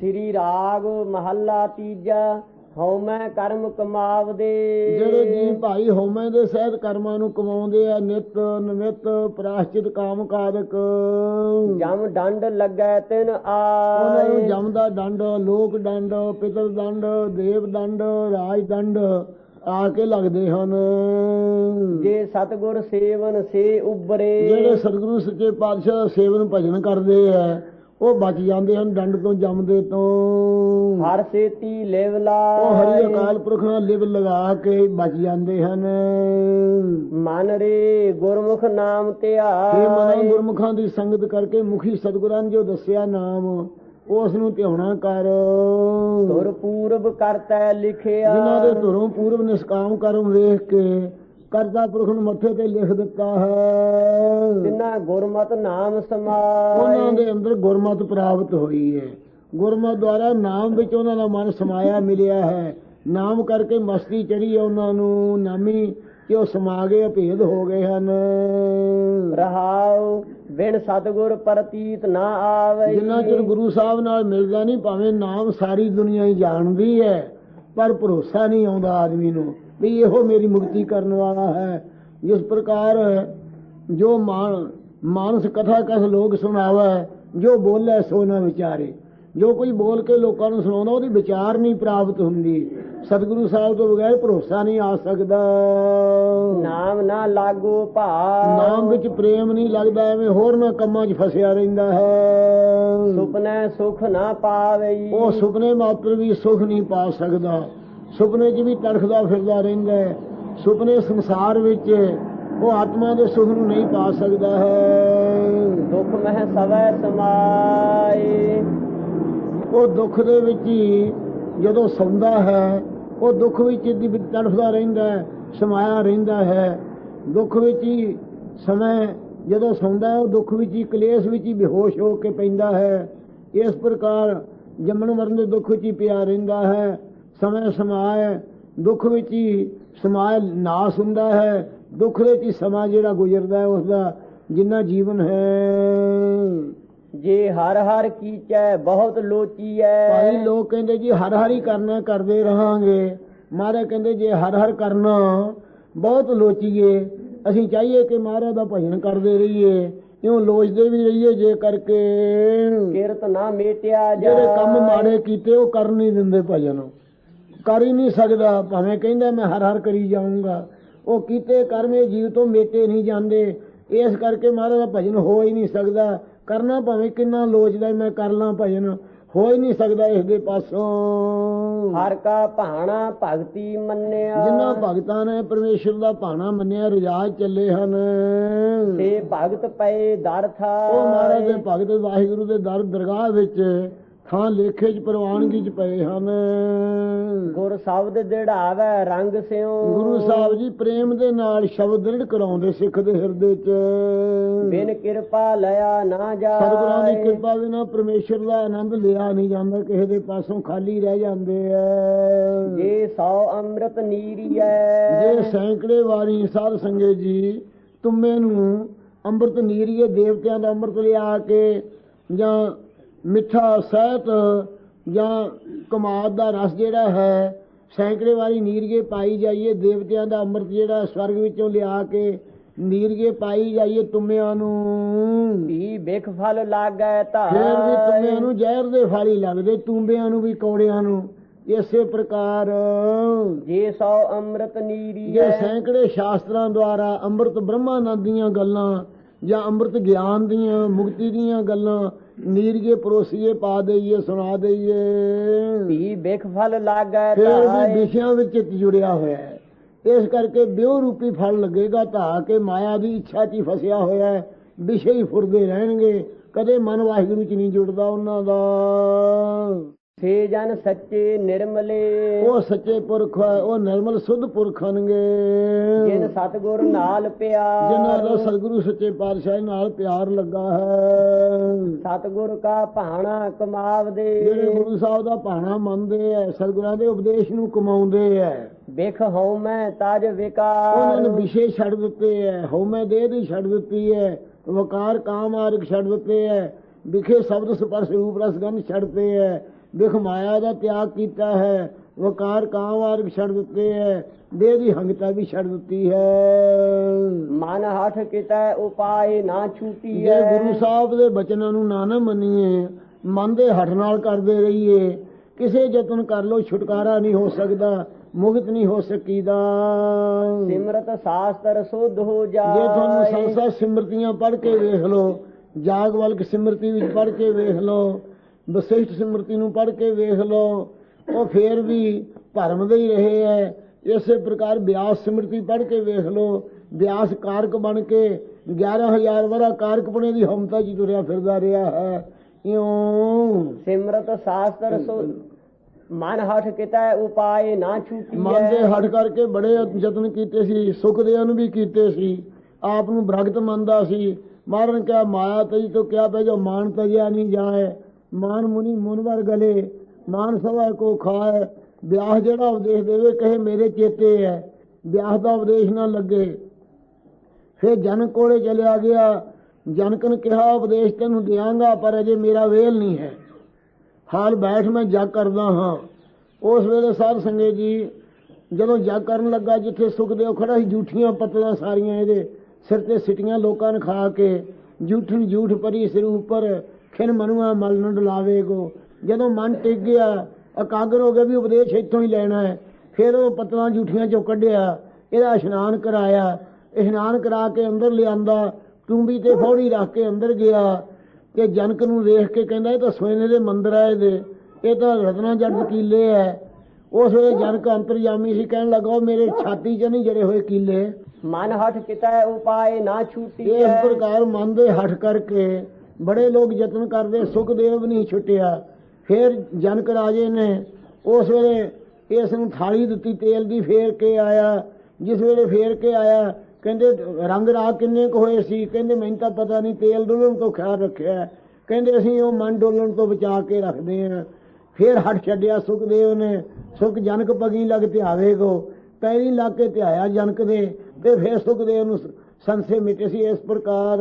ਸ੍ਰੀ ਰਾਗ ਮਹੱਲਾ ਤੀਜਾ ਹਉਮੈ ਕਰਮ ਕਮਾਵਦੇ। ਜਿਹੜੇ ਜੀ ਭਾਈ ਹੋਮੇ ਦੇ ਸਹਿਤ ਕਰਮਾਂ ਨੂੰ ਕਮਾਉਂਦੇ ਆ ਨਿਤ ਨਮਿਤ ਪ੍ਰਾਸ਼ਚਿਤ ਕਾਮ ਕਾਦਕ ਜਮ ਡੰਡ ਲੱਗੈ ਤਿਨ ਉਹਨਾਂ ਨੂੰ ਆਏ ਜਮ ਦਾ ਦੰਡ ਲੋਕ ਦੰਡ ਪਿਤਰ ਦੰਡ ਦੇਵ ਦੰਡ ਰਾਜ ਦੰਡ ਆ ਕੇ ਲੱਗਦੇ ਹਨ। ਜੇ ਸਤਗੁਰ ਸੇਵਨ ਸੇ ਉਬਰੇ ਜਿਹੜੇ ਸਤਿਗੁਰੂ ਸੱਚੇ ਪਾਤਸ਼ਾਹ ਦਾ ਸੇਵਨ ਭਜਨ ਕਰਦੇ ਆ ਉਹ ਬਚ ਜਾਂਦੇ ਹਨ ਦੰਡ ਤੋਂ ਜਮ ਦੇ ਤੋਂ। ਹਰ ਸੇਤੀ ਲਿਵ ਲਾ ਉਹ ਹਰੀ ਅਕਾਲ ਪੁਰਖ ਨਾਲ ਲਿਵ ਲਗਾ ਕੇ ਬਚ ਜਾਂਦੇ ਹਨ। ਮਨ ਰੇ ਗੁਰਮੁਖ ਨਾਮ ਇਹ ਮਨਾਂ ਧਿਆਏ ਗੁਰਮੁਖਾਂ ਦੀ ਸੰਗਤ ਕਰਕੇ ਮੁਖੀ ਸਤਿਗੁਰਾਂ ਜੋ ਦੱਸਿਆ ਨਾਮ ਉਸ ਨੂੰ ਧਿਆਉਣਾ ਕਰ। ਤੁਰ ਪੂਰਬ ਕਰਤੈ ਲਿਖਿਆ। ਜਿਨ੍ਹਾਂ ਦੇ ਧੁਰੋਂ ਪੂਰਬ ਨਿਸ਼ਕਾਮ ਕਰਮ ਵੇਖ ਕੇ ਕਰਤਾ ਪੁਰਖ ਨੂੰ ਮੱਥੇ ਤੇ ਲਿਖ ਦਿੱਤਾ ਹੈ। ਤਿਨਾ ਗੁਰਮਤ ਨਾਮ ਉਹਨਾਂ ਸਮਾਏ ਦੇ ਅੰਦਰ ਗੁਰਮਤ ਪ੍ਰਾਪਤ ਹੋਈ ਹੈ। ਗੁਰਮਤ ਦੁਆਰਾ ਨਾਮ ਵਿੱਚ ਉਹਨਾਂ ਦਾ ਮਨ ਸਮਾਇਆ ਮਿਲਿਆ ਹੈ। ਨਾਮ ਕਰਕੇ ਮਸਤੀ ਚੜੀ ਹੈ ਉਹਨਾਂ ਨੂੰ। ਨਾਮੀ ਕਿ ਉਹ ਸਮਾ ਗਏ ਭੇਦ ਹੋ ਗਏ ਹਨ। ਰਹਾਉ ਬਿਨ ਸਤਗੁਰ ਪ੍ਰਤੀਤ ਨਾ ਆਵੇ। ਜਿੰਨਾ ਚਿਰ ਗੁਰੂ ਸਾਹਿਬ ਨਾਲ ਮਿਲਦਾ ਨਹੀਂ ਭਾਵੇਂ ਨਾਮ ਸਾਰੀ ਦੁਨੀਆ ਹੀ ਜਾਣਦੀ ਹੈ ਪਰ ਭਰੋਸਾ ਨਹੀਂ ਆਉਂਦਾ ਆਦਮੀ ਨੂੰ। ਵੀ ਇਹੋ ਮੇਰੀ ਮੁਕਤੀ ਕਰਨ ਵਾਲਾ ਹੈ। ਜਿਸ ਪ੍ਰਕਾਰ ਜੋ ਮਾਨ ਮਾਨਸ ਕਥਾ ਕਸ ਲੋਕ ਸੁਣਾਵੇ ਜੋ ਬੋਲੇ ਸੋ ਨਾ ਵਿਚਾਰੇ। ਜੋ ਕੋਈ ਬੋਲ ਕੇ ਲੋਕਾਂ ਨੂੰ ਸੁਣਾਉਂਦਾ ਉਹਦੀ ਵਿਚਾਰ ਨਹੀਂ ਪ੍ਰਾਪਤ ਹੁੰਦੀ। ਸਤਿਗੁਰੂ ਸਾਹਿਬ ਤੋਂ ਬਗੈਰ ਭਰੋਸਾ ਨਹੀਂ ਆ ਸਕਦਾ। ਨਾਮ ਨਾ ਲਾਗੋ ਭਾ ਨਾਮ ਵਿੱਚ ਪ੍ਰੇਮ ਨਹੀਂ ਲੱਗਦਾ ਐਵੇਂ ਹੋਰ ਨਾ ਕੰਮਾਂ 'ਚ ਫਸਿਆ ਰਹਿੰਦਾ ਹੈ। ਸੁਪਨੇ ਸੁਖ ਨਾ ਪਾਵੇ ਉਹ ਸੁਪਨੇ ਮਾਤਰ ਵੀ ਸੁਖ ਨਹੀਂ ਪਾ ਸਕਦਾ। ਸੁਪਨੇ 'ਚ ਵੀ ਤੜਫਦਾ ਫਿਰਦਾ ਰਹਿੰਦਾ ਹੈ। ਸੁਪਨੇ ਸੰਸਾਰ ਵਿੱਚ ਉਹ ਆਤਮਾ ਦੇ ਸੁਖ ਨੂੰ ਨਹੀਂ ਪਾ ਸਕਦਾ ਹੈ। ਦੁਖ ਮਹਿ ਸਵੈ ਸਮਾਏ। ਉਹ ਦੁੱਖ ਦੇ ਵਿੱਚ ਹੀ ਜਦੋਂ ਸੌਂਦਾ ਹੈ ਉਹ ਦੁੱਖ ਵਿੱਚ ਦੀ ਤੜਫਦਾ ਰਹਿੰਦਾ ਹੈ ਸਮਾਇਆ ਰਹਿੰਦਾ ਹੈ। ਦੁੱਖ ਵਿੱਚ ਹੀ ਸਮੇਂ ਜਦੋਂ ਸੌਂਦਾ ਹੈ ਉਹ ਦੁੱਖ ਵਿੱਚ ਹੀ ਕਲੇਸ਼ ਵਿੱਚ ਹੀ ਬੇਹੋਸ਼ ਹੋ ਕੇ ਪੈਂਦਾ ਹੈ। ਇਸ ਪ੍ਰਕਾਰ ਜੰਮਣ ਮਰਨ ਦੇ ਦੁੱਖ ਵਿੱਚ ਹੀ ਪਿਆ ਰਹਿੰਦਾ ਹੈ। ਸਮੇਂ ਸਮਾਏ ਦੁੱਖ ਵਿੱਚ ਹੀ ਸਮਾਏ ਨਾਸ ਹੁੰਦਾ ਹੈ। ਦੁੱਖ ਦੇ ਵਿੱਚ ਹੀ ਸਮਾਂ ਜਿਹੜਾ ਗੁਜ਼ਰਦਾ ਹੈ ਉਸ ਦਾ ਜਿੰਨਾ ਜੀਵਨ ਹੈ। ਜੇ ਹਰ ਹਰ ਕੀਚੈ ਬਹੁਤ ਲੋਚੀਐ ਭਾਈ ਲੋਕ ਕਹਿੰਦੇ ਜੀ ਹਰ ਹਰ ਹੀ ਕਰਨਾ ਕਰਦੇ ਰਹਾਂਗੇ। ਮਹਾਰਾਜ ਕਹਿੰਦੇ ਜੇ ਹਰ ਹਰ ਕਰਨਾ ਬਹੁਤ ਲੋਚੀਏ ਅਸੀਂ ਚਾਹੀਏ ਕਿ ਮਹਾਰਾਜ ਦਾ ਭਜਨ ਕਰਦੇ ਰਹੀਏ। ਇਉਂ ਲੋਚਦੇ ਵੀ ਰਹੀਏ ਜੇ ਕਰਕੇ। ਕਿਰਤ ਨਾ ਮੇਟਿਆ ਜਾ ਜਿਹੜੇ ਕੰਮ ਮਾੜੇ ਕੀਤੇ ਉਹ ਕਰ ਨਹੀਂ ਦਿੰਦੇ ਭਜਨ। ਕਰ ਹੀ ਨਹੀਂ ਸਕਦਾ। ਭਾਵੇਂ ਕਹਿੰਦਾ ਮੈਂ ਹਰ ਹਰ ਕਰੀ ਜਾਊਂਗਾ। ਉਹ ਕੀਤੇ ਕਰਮੇ ਜੀਵ ਤੋਂ ਮੇਟੇ ਨਹੀਂ ਜਾਂਦੇ। ਇਸ ਕਰਕੇ ਮਹਾਰਾਜ ਦਾ ਭਜਨ ਹੋ ਹੀ ਨਹੀਂ ਸਕਦਾ। ਕਰਨਾ ਭਾਵੇਂ ਕਿੰਨਾ ਲੋਚਦਾ ਮੈਂ ਕਰ ਲਾਂ ਭਜਨ। ਹੋ ਹੀ ਨਹੀਂ ਸਕਦਾ ਇਸ ਦੇ ਪਾਸੋਂ। ਹਰ ਕਾ ਭਾਣਾ ਭਗਤੀ ਮੰਨਿਆ। ਜਿਨ੍ਹਾਂ ਭਗਤਾਂ ਨੇ ਪਰਮੇਸ਼ਰ ਦਾ ਭਾਣਾ ਮੰਨਿਆ ਰਜਾਜ ਚੱਲੇ ਹਨ। ਤੇ ਭਗਤ ਪਏ ਦਰ ਥਾ ਉਹ ਮਹਾਰਾਜ ਦੇ ਭਗਤ ਵਾਹਿਗੁਰੂ ਦੇ ਦਰ ਦਰਗਾਹ ਵਿੱਚ ਥਾਂ ਲੇਖੇ 'ਚ ਪ੍ਰਵਾਨਗੀ 'ਚ ਪਏ ਹਨ। ਗੁਰ ਸ਼ਬਦ ਦਿੜਾਵੇ ਰੰਗ ਸਿਉ। ਗੁਰੂ ਸਾਹਿਬ ਜੀ ਪ੍ਰੇਮ ਦੇ ਨਾਲ ਸ਼ਬਦ ਦ੍ਰਿੜ ਕਰਾਉਂਦੇ ਸਿੱਖ ਦੇ ਹਿਰਦੇ 'ਚ। ਬਿਨ ਕਿਰਪਾ ਲਿਆ ਨਾ ਜਾ ਸਤਿਗੁਰਾਂ ਦੀ ਕਿਰਪਾ ਬਿਨਾ ਪਰਮੇਸ਼ਰ ਦਾ ਆਨੰਦ ਲਿਆ ਨਹੀਂ ਜਾਂਦਾ ਕਿਸੇ ਦੇ ਪਾਸੋਂ ਖਾਲੀ ਰਹਿ ਜਾਂਦੇ ਐ। ਜੇ ਸੌ ਅੰਮ੍ਰਿਤ ਨੀਰੀਐ। ਜੇ ਸੈਂਕੜੇ ਵਾਰੀ ਸਾਧ ਸੰਗੇ ਜੀ ਤੁਮੇ ਨੂੰ ਅੰਮ੍ਰਿਤ ਨੀਰੀਏ ਦੇਵਤਿਆਂ ਦਾ ਅੰਮ੍ਰਿਤ ਲਿਆ ਕੇ ਜਾਂ ਮਿੱਠਾ ਸਹਿਤ ਜਾਂ ਕਮਾਦ ਦਾ ਰਸ ਜਿਹੜਾ ਹੈ ਸੈਂਕੜੇ ਵਾਰੀ ਨੀਰੀਏ ਪਾਈ ਜਾਈਏ ਦੇਵਤਿਆਂ ਦਾ ਅੰਮ੍ਰਿਤ ਜਿਹੜਾ ਸਵਰਗ ਵਿੱਚੋਂ ਲਿਆ ਕੇ ਨੀਰੀਏ ਪਾਈ ਜਾਈਏ ਤੁਮਿਆਂ ਨੂੰ। ਵੀ ਬਿਖ ਫਲ ਲਾਗੈ ਤਾ ਫੇਰ ਵੀ ਤੁਮਿਆਂ ਨੂੰ ਜ਼ਹਿਰ ਦੇ ਫਲ ਹੀ ਲੱਗਦੇ ਤੁੰਬਿਆਂ ਨੂੰ ਵੀ ਕੌੜਿਆਂ ਨੂੰ ਇਸੇ ਪ੍ਰਕਾਰ। ਜੇ ਸੌ ਅੰਮ੍ਰਿਤ ਜੇ ਨੀਰੀਐ ਸੈਂਕੜੇ ਸ਼ਾਸਤਰਾਂ ਦੁਆਰਾ ਅੰਮ੍ਰਿਤ ਬ੍ਰਹਮਾਨੰਦ ਦੀਆਂ ਗੱਲਾਂ ਜਾਂ ਅੰਮ੍ਰਿਤ ਗਿਆਨ ਦੀਆਂ ਮੁਕਤੀ ਦੀਆਂ ਗੱਲਾਂ ਨੀਰਗੇ ਪਰੋਸੀਏ ਪਾ ਦਈਏ ਸੁਣਾ ਦਈਏ। ਵੀ ਬਿਖ ਫਲ ਲਾਗੈ ਫਿਰ ਵੀ ਤਾ ਵਿਸ਼ਿਆਂ ਵਿੱਚ ਚਿੱਤ ਜੁੜਿਆ ਹੋਇਆ ਹੈ। ਇਸ ਕਰਕੇ ਬਿਉ ਰੂਪੀ ਫਲ ਲੱਗੇਗਾ ਧਾ ਕੇ ਮਾਇਆ ਦੀ ਇੱਛਾ 'ਚ ਫਸਿਆ ਹੋਇਆ ਹੈ। ਵਿਸ਼ੇ ਹੀ ਫੁਰਦੇ ਰਹਿਣਗੇ। ਕਦੇ ਮਨ ਵਾਹਿਗੁਰੂ 'ਚ ਨਹੀਂ ਜੁੜਦਾ ਉਹਨਾਂ ਦਾ। ਸੇ ਜਨ ਸੱਚੇ ਨਿਰਮਲੇ। ਉਹ ਸੱਚੇ ਪੁਰਖ ਹੈ ਉਹ ਨਿਰਮਲ ਸੁਧ ਪੁਰਖ ਹਨਗੇ ਜਿਨ ਸਤਗੁਰ ਨਾਲ ਪਿਆਰ। ਜਿਨ੍ਹਾਂ ਦਾ ਸਤਿਗੁਰੂ ਸੱਚੇ ਪਾਤਸ਼ਾਹ ਨਾਲ ਪਿਆਰ ਲੱਗਾ ਹੈ। ਸਤਗੁਰ ਕਾ ਭਾਣਾ ਜਿਹੜੇ ਕਮਾਵਦੇ ਗੁਰੂ ਸਾਹਿਬ ਦਾ ਭਾਣਾ ਮੰਨਦੇ ਐ ਸਤਿਗੁਰਾਂ ਦੇ ਉਪਦੇਸ਼ ਨੂੰ ਕਮਾਉਂਦੇ ਐ। ਬਿਖ ਹਉ ਮੈਂ ਤਜ ਉਹਨਾਂ ਵਿਕਾਰ ਨੇ ਵਿਸ਼ੇ ਛੱਡ ਦਿੱਤੇ ਐ ਹਉਮੈ ਦੇਹ ਦੀ ਛੱਡ ਦਿੱਤੀ ਐ ਵਕਾਰ ਕਾਮ ਆਰਕ ਛੱਡ ਦਿੱਤੇ ਐ ਵਿਖੇ ਸ਼ਬਦ ਸਪਰਸ਼ ਰੂਪ ਰਸ ਗੰਧ ਛੱਡਤੇ ਐ ਵਿਖ ਮਾਇਆ ਦਾ ਤਿਆਗ ਕੀਤਾ ਹੈ ਵਕਾਰ ਕਾਂਵਾਰ ਛੱਡ ਦਿੱਤੇ ਹੈ ਦੇਹ ਦੀ ਹੰਗਤਾ ਵੀ ਛੱਡ ਦਿੱਤੀ ਹੈ। ਮਨ ਹਠ ਕਿਤੈ ਉਪਾਏ ਨਾ ਜੇ ਛੂਟੀਐ ਗੁਰੂ ਸਾਹਿਬ ਦੇ ਬਚਨਾਂ ਨੂੰ ਨਾ ਨਾ ਮੰਨੀਏ ਮਨ ਦੇ ਹੱਠ ਨਾਲ ਕਰਦੇ ਰਹੀਏ ਕਿਸੇ ਯਤਨ ਕਰ ਲੋ ਛੁਟਕਾਰਾ ਨਹੀਂ ਹੋ ਸਕਦਾ ਮੁਕਤ ਨਹੀਂ ਹੋ ਸਕੀਦਾ। ਸਿਮਰਤ ਸਾਸਤਰ ਸੁਧ ਹੋ ਜਾਏ ਜੇ ਤੁਹਾਨੂੰ ਸੰਸਾਰ ਸਿਮਰਤੀਆਂ ਪੜ੍ਹ ਕੇ ਵੇਖ ਲਓ ਜਾਗਵਲਕ ਸਿਮਰਤੀ ਵਿੱਚ ਪੜ੍ਹ ਕੇ ਵੇਖ ਲਓ ਵਸਿਸ਼ਠ ਸਿਮਰਤੀ ਨੂੰ ਪੜ੍ਹ ਕੇ ਵੇਖ ਲਓ ਉਹ ਫੇਰ ਵੀ ਭਰਮ ਦੇ ਹੀ ਰਹੇ ਐ। ਇਸੇ ਪ੍ਰਕਾਰ ਬਿਆਸ ਸਿਮਰਤੀ ਪੜ੍ਹ ਕੇ ਵੇਖ ਲਓ ਬਿਆਸ ਕਾਰਕ ਬਣ ਕੇ 11000 ਵਰਾ ਕਾਰਕਪਣੇ ਦੀ ਹਮਤਾ ਜੀ ਤੁਰਿਆ ਫਿਰਦਾ ਰਿਹਾ ਹੈ। ਇਉਂ ਸਿਮਰਤ ਸਾਸਤਰ ਸੁਧ ਮਨ ਹਠ ਕਿਤੈ ਉਪਾਏ ਨਾ ਛੂਟੀਐ ਮਨ ਦੇ ਹਟ ਕਰਕੇ ਬੜੇ ਯਤਨ ਕੀਤੇ ਸੀ ਸੁਖਦੇਵ ਨੂੰ ਵੀ ਕੀਤੇ ਸੀ ਆਪ ਨੂੰ ਬ੍ਰਗਤ ਮੰਨਦਾ ਸੀ। ਮਾਰਨ ਕਿਆ ਮਾਇਆ ਤਈ ਤੋਂ ਕਿਆ ਪੈ ਜੋ ਮਾਨ ਤਜਿਆ ਨਹੀਂ ਜਾਏ। ਮਾਨ ਮੁਨੀ ਮੁਨਵਰ ਗਲੇ, ਮਾਨ ਸਭਾ ਕੋ ਖਾਏ। ਵਿਆਹ ਜਿਹੜਾ ਉਪਦੇਸ਼ ਦੇਵੇ, ਕਹੇ ਮੇਰੇ ਚੇਤੇ ਹੈ। ਵਿਆਹ ਦਾ ਉਪਦੇਸ਼ ਨਾ ਲੱਗੇ। ਫਿਰ ਜਨ ਕੋਲੇ ਚਲਿਆ ਗਿਆ। ਜਨਕ ਨੇ ਕਿਹਾ, ਉਪਦੇਸ਼ ਤੈਨੂੰ ਦਿਆਂਗਾ, ਪਰ ਅਜੇ ਮੇਰਾ ਵੇਲ ਨਹੀਂ ਹੈ। ਹਾਲ ਬੈਠ ਮੈਂ ਜਗ ਕਰਦਾ ਹਾਂ। ਉਸ ਵੇਲੇ ਸਾਧ ਸੰਗਤ ਜੀ, ਜਦੋਂ ਜਗ ਕਰਨ ਲੱਗਾ, ਜਿੱਥੇ ਸੁਖਦੇਵ ਖੜਾ ਸੀ ਜੂਠੀਆਂ ਪਤਲਾ ਸਾਰੀਆਂ ਇਹਦੇ ਸਿਰ ਤੇ ਸਿਟੀਆਂ ਲੋਕਾਂ ਨੇ ਖਾ ਕੇ ਝੂਠਨ ਜੂਠ ਪਰੀ ਸਿਰ ਉੱਪਰ ਖਿਨ ਮਨੁਆ ਮਲ ਨ ਡਲਾਵੇਗੋ ਜਦੋਂ ਮਨ ਟਿਕ ਗਿਆ ਇਕਾਗਰ ਹੋ ਗਿਆ ਵੀ ਉਪਦੇਸ਼ ਇੱਥੋਂ ਹੀ ਲੈਣਾ ਹੈ। ਫਿਰ ਉਹ ਪਤਲਾ ਝੂਠੀਆਂ ਚੋਂ ਕੱਢਿਆ ਇਹਦਾ ਇਸ਼ਨਾਨ ਕਰਾਇਆ। ਇਸ਼ਨਾਨ ਕਰਾ ਕੇ ਅੰਦਰ ਲਿਆਂਦਾ ਟੂੰਬੀ ਤੇ ਫੌੜੀ ਰੱਖ ਕੇ ਅੰਦਰ ਗਿਆ। ਤੇ ਜਨਕ ਨੂੰ ਵੇਖ ਕੇ ਕਹਿੰਦਾ ਇਹ ਤਾਂ ਸੋਨੇ ਦੇ ਮੰਦਰ ਆ ਇਹਦੇ। ਇਹ ਤਾਂ ਰਤਨਾ ਜੱਟ ਕੀਲੇ ਐ ਉਸ ਵੇਲੇ ਜਨਕ ਅੰਤਰਜਾਮੀ ਸੀ ਕਹਿਣ ਲੱਗਾ ਉਹ ਮੇਰੇ ਛਾਤੀ 'ਚ ਨਹੀਂ ਜੜੇ ਹੋਏ ਕੀਲੇ। ਮਨ ਹਠ ਕਿਤੈ ਉਪਾਏ ਨਾ ਇਸ ਛੂਟੀਐ ਪ੍ਰਕਾਰ ਮਨ ਦੇ ਹਟ ਕਰਕੇ। ਬੜੇ ਲੋਕ ਯਤਨ ਕਰਦੇ, ਸੁਖਦੇਵ ਨਹੀਂ ਛੁੱਟਿਆ। ਫਿਰ ਜਨਕ ਰਾਜੇ ਨੇ ਉਸ ਵੇਲੇ ਇਸ ਨੂੰ ਥਾਲੀ ਦਿੱਤੀ, ਤੇਲ ਦੀ ਫੇਰ ਕੇ ਆਇਆ। ਜਿਸ ਵੇਲੇ ਫੇਰ ਕੇ ਆਇਆ, ਕਹਿੰਦੇ, ਰੰਗ ਰਾਗ ਕਿੰਨੇ ਕੁ ਹੋਏ ਸੀ? ਕਹਿੰਦੇ, ਮੈਨੂੰ ਤਾਂ ਪਤਾ ਨਹੀਂ, ਤੇਲ ਡੋਲਣ ਤੋਂ ਖਿਆਲ ਰੱਖਿਆ ਕਹਿੰਦੇ, ਅਸੀਂ ਉਹ ਮਨ ਡੋਲਣ ਤੋਂ ਬਚਾ ਕੇ ਰੱਖਦੇ ਹਾਂ। ਫਿਰ ਹਟ ਛੱਡਿਆ ਸੁਖਦੇਵ ਨੇ। ਸੁਖ ਜਨਕ ਪਗੀ ਲਗ ਧਿਆਵੇਗੋ ਪੈਰੀ ਲੱਗ ਕੇ ਧਿਆਇਆ ਜਨਕ ਦੇ। ਤੇ ਫਿਰ ਸੁਖਦੇਵ ਨੂੰ ਸੰਸੇ ਮਿਟੇ ਸੀ ਇਸ ਪ੍ਰਕਾਰ।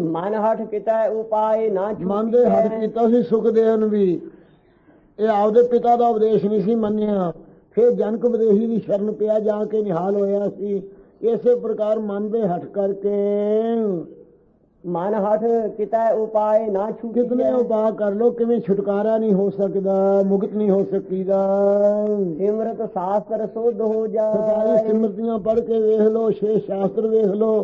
ਮਨ ਹਠ ਕਿਤੈ ਉਪਾਏ ਨਾ ਮਨ ਦੇ ਛੂਟੀਐ ਕੀਤਾ ਸੀ ਸੁਖਦੇਵ ਨੂੰ ਵੀ। ਇਹ ਆਪਦੇ ਪਿਤਾ ਦਾ ਉਪਦੇਸ਼ ਨਹੀਂ ਸੀ ਮੰਨਿਆ। ਫਿਰ ਜਨਕ ਉਪਦੇਸ਼ੀ ਦੀ ਸ਼ਰਨ ਪਿਆ ਜਾ ਕੇ ਨਿਹਾਲ ਹੋਇਆ ਸੀ। ਇਸੇ ਪ੍ਰਕਾਰ ਮਨ ਦੇ ਹੱਥ ਕਰਕੇ ਮਨ ਹਠ ਕਿਤੈ ਉਪਾਏ ਨਾ ਕਿਤਨੇ ਛੂਟੀਐ ਉਪਾਅ ਕਰ ਲੋ ਕਿਵੇਂ ਛੁਟਕਾਰਾ ਨਹੀਂ ਹੋ ਸਕਦਾ ਮੁਕਤ ਨਹੀਂ ਹੋ ਸਕੀਦਾ। ਸਿਮਰਤ ਸਾਸਤਰ ਸੁਧ ਹੋ ਸਰਕਾਰੀ ਜਾਏ ਸਿਮਰਤੀਆਂ ਪੜ੍ਹ ਕੇ ਵੇਖ ਲਓ ਛੇ ਸ਼ਾਸਤਰ ਵੇਖ ਲਓ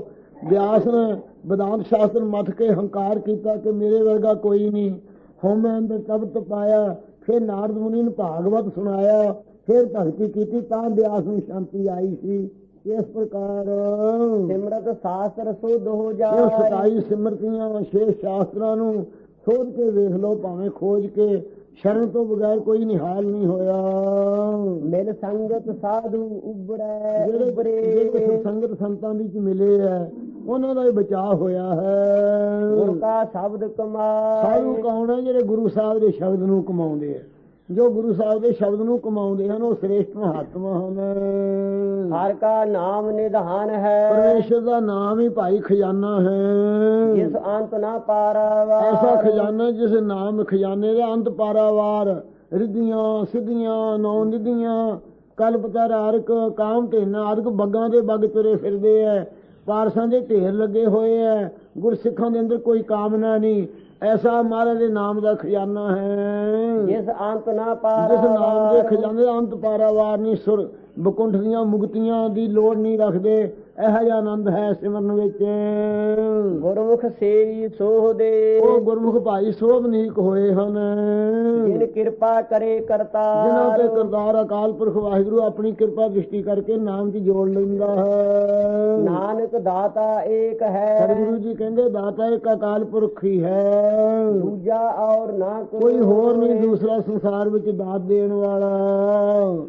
ਵਿਆਸ ਨੇ ਵਿਦਾਂਤ ਸ਼ਾਸਤਰ ਮੱਥ ਕੇ ਹੰਕਾਰ ਕੀਤਾ ਕਿ ਮੇਰੇ ਵਰਗਾ ਕੋਈ ਨਹੀਂ। ਹਉਮੈ ਅੰਦਰ ਤਪਤ ਪਾਇਆ ਫਿਰ ਨਾਰਦ ਮੁਨੀ ਨੇ ਭਾਗਵਤ ਸੁਣਾਇਆ ਫਿਰ ਭਗਤੀ ਕੀਤੀ ਤਾਂ ਵਿਆਸ ਨੂੰ ਸ਼ਾਂਤੀ ਆਈ ਸੀ। ਇਸ ਪ੍ਰਕਾਰ? ਸਿਮਰਤ ਸਾਸਤਰ ਸੁਧ ਹੋ ਜਾਏ। ਸਤਾਈ ਸਿਮਰਤੀਆਂ ਛੇ ਸ਼ਾਸਤਰਾਂ ਨੂੰ ਸੋਧ ਕੇ ਵੇਖ ਲਓ ਭਾਵੇਂ ਖੋਜ ਕੇ ਸ਼ਰਨ ਤੋਂ ਬਗੈਰ ਕੋਈ ਨਿਹਾਲ ਨਹੀਂ ਹੋਇਆ। ਮਿਲ ਸੰਗਤ ਸਾਧੂ ਉਬਰੈ ਜਿਹੜੇ ਸੰਗਤ ਸੰਤਾਂ ਵਿੱਚ ਮਿਲੇ ਹੈ ਉਹਨਾਂ ਦਾ ਹੀ ਬਚਾਅ ਹੋਇਆ ਗੁਰ ਹੈ ਕਾ ਸ਼ਬਦ ਸਾਧੂ ਕਮਾਏ ਕੌਣ ਹੈ ਜਿਹੜੇ ਗੁਰੂ ਸਾਹਿਬ ਦੇ ਸ਼ਬਦ ਨੂੰ ਕਮਾਉਂਦੇ ਆ ਜੋ ਗੁਰੂ ਸਾਹਿਬ ਦੇ ਸ਼ਬਦ ਨੂੰ ਕਮਾਉਂਦੇ ਹਨ ਉਹ ਸ੍ਰੇਸ਼ਟ ਮਹਾਤਮਾ ਹਨ। ਹਰ ਕਾ ਨਾਮ ਨਿਧਾਨ ਹੈ। ਪਰਮੇਸ਼ਰ ਦਾ ਨਾਮ ਹੀ ਭਾਈ ਖਜ਼ਾਨਾ ਹੈ। ਜਿਸ ਅੰਤ ਨਾ ਪਾਰਾਵਾ ਐਸਾ ਖਜ਼ਾਨਾ ਜਿਸ ਨਾਮ ਖਜ਼ਾਨੇ ਦਾ ਅੰਤ ਪਾਰਾਵਾਰ। ਰਿੱਧੀਆਂ ਸਿੱਧੀਆਂ ਨੌ ਨਿਧੀਆਂ ਕਲਪਤਰ ਅਰਕ ਕਾਮ ਧੇਨਾ ਆਦਿਕ ਬੱਗਾਂ ਦੇ ਬੱਗ ਤੁਰੇ ਫਿਰਦੇ ਐ। ਪਾਰਸਾਂ ਦੇ ਢੇਰ ਲੱਗੇ ਹੋਏ ਐ। ਗੁਰਸਿੱਖਾਂ ਦੇ ਅੰਦਰ ਕੋਈ ਕਾਮਨਾ ਨਹੀਂ। ਐਸਾ ਮਹਾਰਾਜ ਦੇ ਨਾਮ ਦਾ ਖਜ਼ਾਨਾ ਹੈ। ਜਿਸ ਅੰਤ ਨਾ ਜਿਸ ਨਾਮ ਦੇ ਖਜ਼ਾਨੇ ਅੰਤ ਪਾਰਾਵਾਰ ਨਹੀਂ ਸੁਰ ਬਕੁੰਠ ਦੀਆਂ ਮੁਕਤੀਆਂ ਦੀ ਲੋੜ ਨਹੀਂ ਰੱਖਦੇ। ਇਹੋ ਜਿਹਾ ਆਨੰਦ ਹੈ ਸਿਮਰਨ ਵਿੱਚ। ਗੁਰਮੁਖ ਸੇਈ ਸੋਹ ਦੇ। ਉਹ ਗੁਰਮੁਖ ਭਾਈ ਸੋਭਨੀਕ ਹੋਏ ਹਨ। ਜਿਨ ਕਿਰਪਾ ਕਰੇ ਜਿਨ੍ਹਾਂ ਕਰਤਾਰ ਤੇ ਕਰਤਾਰ ਅਕਾਲ ਪੁਰਖ ਵਾਹਿਗੁਰੂ ਆਪਣੀ ਕਿਰਪਾ ਦ੍ਰਿਸ਼ਟੀ ਕਰਕੇ ਨਾਮ 'ਚ ਜੋੜ ਲੈਂਦਾ ਹੈ। ਨਾਨਕ ਦਾਤਾ ਏਕ ਹੈ। ਸਤਿਗੁਰੂ ਜੀ ਕਹਿੰਦੇ ਦਾਤਾ ਇੱਕ ਅਕਾਲ ਪੁਰਖ ਹੀ ਹੈ। ਦੂਜਾ ਔਰ ਨਾ ਕੋਈ ਹੋਰ ਨਹੀਂ ਦੂਸਰਾ ਸੰਸਾਰ ਵਿੱਚ ਦਾਤ ਦੇਣ ਵਾਲਾ।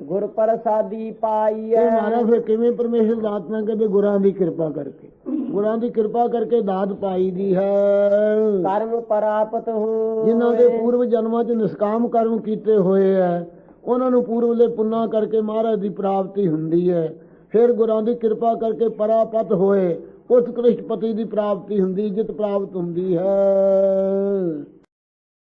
ਗੁਰ ਪ੍ਰਸਾਦੀ ਪਾਈ ਇਹ ਮਾਰਾ ਫਿਰ ਕਿਵੇਂ ਪਰਮੇਸ਼ਰ ਦਾਤ ਕਦੇ ਗੁਰਾਂ ਦੀ ਕਿਰਪਾ ਕਰਕੇ। ਗੁਰਾਂ ਦੀ ਕਿਰਪਾ ਕਰਕੇ ਦਾਤ ਪਾਈ ਦੀ ਹੈ। ਕਰਮ ਪ੍ਰਾਪਤ ਹੋ ਜਿਨ੍ਹਾਂ ਦੇ ਪੂਰਵ ਜਨਮਾਂ 'ਚ ਨਿਸਕਾਮ ਕਰਮ ਕੀਤੇ ਹੋਏ ਐ ਉਹਨਾਂ ਨੂੰ ਪੂਰਵਲੇ ਪੁੰਨਾ ਕਰਕੇ ਮਹਾਰਾਜ ਦੀ ਪ੍ਰਾਪਤੀ ਹੁੰਦੀ ਹੈ ਫਿਰ ਗੁਰਾਂ ਦੀ ਕਿਰਪਾ ਕਰਕੇ ਪਰਾਪਤ ਹੋਏ ਉਤਕ੍ਰਿਸ਼ਟ ਪਤੀ ਦੀ ਪ੍ਰਾਪਤੀ ਹੁੰਦੀ ਇੱਜ਼ਤ ਪ੍ਰਾਪਤ ਹੁੰਦੀ ਹੈ।